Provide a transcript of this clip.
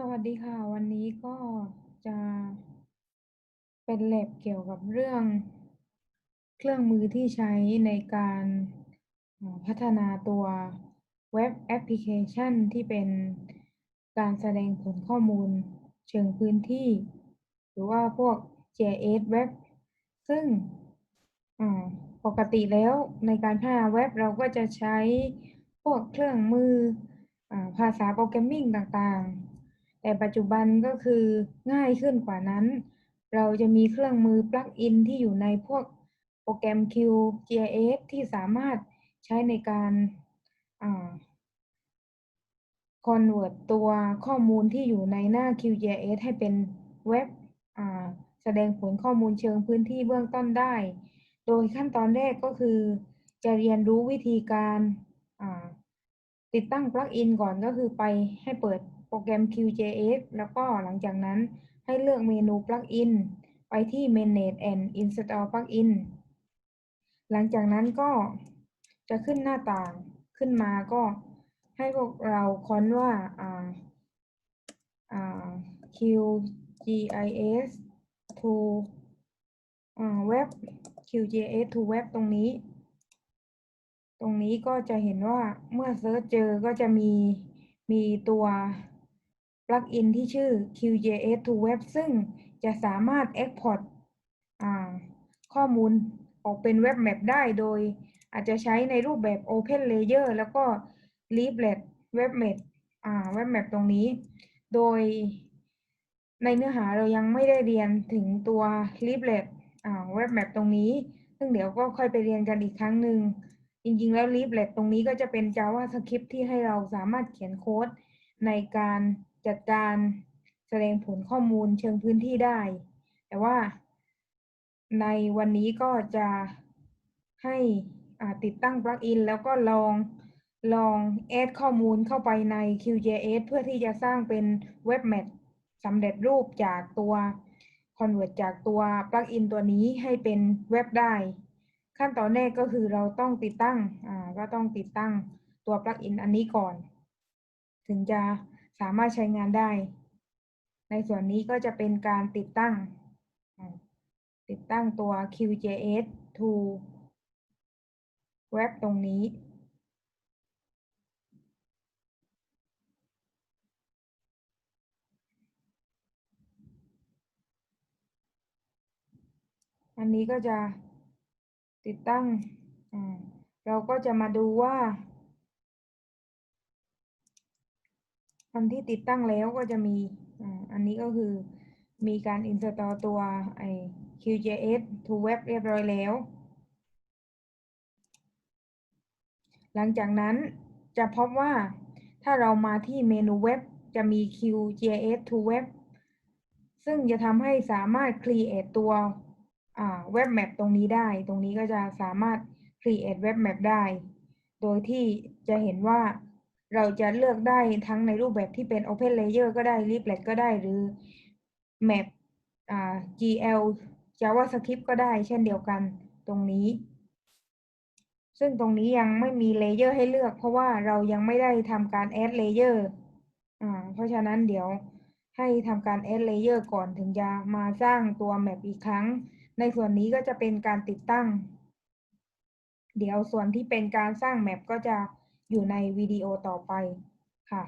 สวัสดีค่ะ วันนี้ก็จะเป็นแลบเกี่ยวกับเรื่อง เครื่องมือที่ใช้ในการพัฒนาตัวเว็บแอปพลิเคชันที่เป็นการแสดงผลข้อมูลเชิงพื้นที่ หรือว่าพวก JS เว็บซึ่งปกติแล้วในการพัฒนาเว็บเราก็จะใช้พวกเครื่องมืออภาษาโปรแกรมมิ่งต่างๆ แต่ปัจจุบันก็คือง่ายขึ้นกว่านั้น เราจะมีเครื่องมือปลั๊กอินที่อยู่ในพวกโปรแกรม QGIS ที่สามารถใช้ในการอ่า convert ตัวข้อมูลที่อยู่ในหน้า QGIS ให้เป็นเว็บแสดงผลข้อมูลเชิงพื้นที่เบื้องต้นได้ โดยขั้นตอนแรกก็คือ จะเรียนรู้วิธีการติดตั้งปลั๊กอินก่อนก็คือไปให้เปิด โปรแกรม QGIS แล้วก็หลังจากนั้นให้เลือกเมนูปลั๊กอินไปที่ Manage and Install Plugin หลังจากนั้นก็จะขึ้นหน้าต่างขึ้นมาก็ให้พวกเราค้นว่าาา QGIS to Web QGIS to Web ตรงนี้ ตรงนี้ก็จะเห็นว่าเมื่อเซิร์ชเจอก็จะมีมีตัว ปลั๊กอินที่ชื่อ QGIS to Web ซึ่งจะสามารถ Export ข้อมูลออกเป็นเว็บแมปได้โดยอาจจะใช้ในรูปแบบ Open Layer แล้วก็ Leaflet Web Map อ่า Web Map ตรงนี้ โดยในเนื้อหาเรายังไม่ได้เรียนถึงตัว Leaflet อ่า Web Map ตรงนี้ ซึ่งเดี๋ยวก็ค่อยไปเรียนกันอีกครั้งหนึ่ง จริงๆ แล้ว Leaflet ตรงนี้ก็จะเป็น JavaScript ที่ให้เราสามารถเขียนโค้ดในการ จัดการแสดงผลข้อมูลเชิงพื้นที่ได้ แต่ว่าในวันนี้ก็จะให้ติดตั้งปลั๊กอินแล้วก็ลองลองแอดข้อมูลเข้าไปใน QGIS เพื่อที่จะสร้างเป็นเว็บแมปสำเร็จรูปจากตัว convert จากตัวปลั๊กอินตัวนี้ให้เป็นเว็บได้ ขั้นตอนแรกก็คือเราต้องติดตั้งอ่าก็ต้องติดตั้งตัวปลั๊กอินอันนี้ก่อน ถึงจะ สามารถใช้งานได้ ในส่วนนี้ก็จะเป็นการติดตั้ง ติดตั้งตัว QGIS to เว็บตรงนี้ อันนี้ก็จะติดตั้ง เราก็จะมาดูว่า อันที่ติดตั้งแล้วก็จะมีอันนี้ก็คือมีการ install ตัวไอ QGIS to Web เรียบร้อยแล้ว หลังจากนั้นจะพบว่าถ้าเรามาที่เมนูเว็บจะมี QGIS to Web ซึ่งจะทำให้สามารถ create ตัวเว็บแมปตรงนี้ได้ ตรงนี้ก็จะสามารถ create เว็บแมปได้ โดยที่จะเห็นว่า เราจะเลือกได้ทั้งในรูปแบบที่เป็น Open Layer ก็ได้ Leaflet ก็ได้หรือ Map อ่า GL JavaScript ก็ได้เช่นเดียวกันตรงนี้ ซึ่งตรงนี้ยังไม่มีเลเยอร์ให้เลือก เพราะว่าเรายังไม่ได้ทำการ add layer อ่าเพราะฉะนั้นเดี๋ยวให้ทำการ add layer ก่อนถึงจะมาสร้างตัว map อีกครั้ง ในส่วนนี้ก็จะเป็นการติดตั้ง เดี๋ยวส่วนที่เป็นการสร้าง map ก็จะ อยู่ในวิดีโอต่อไปค่ะ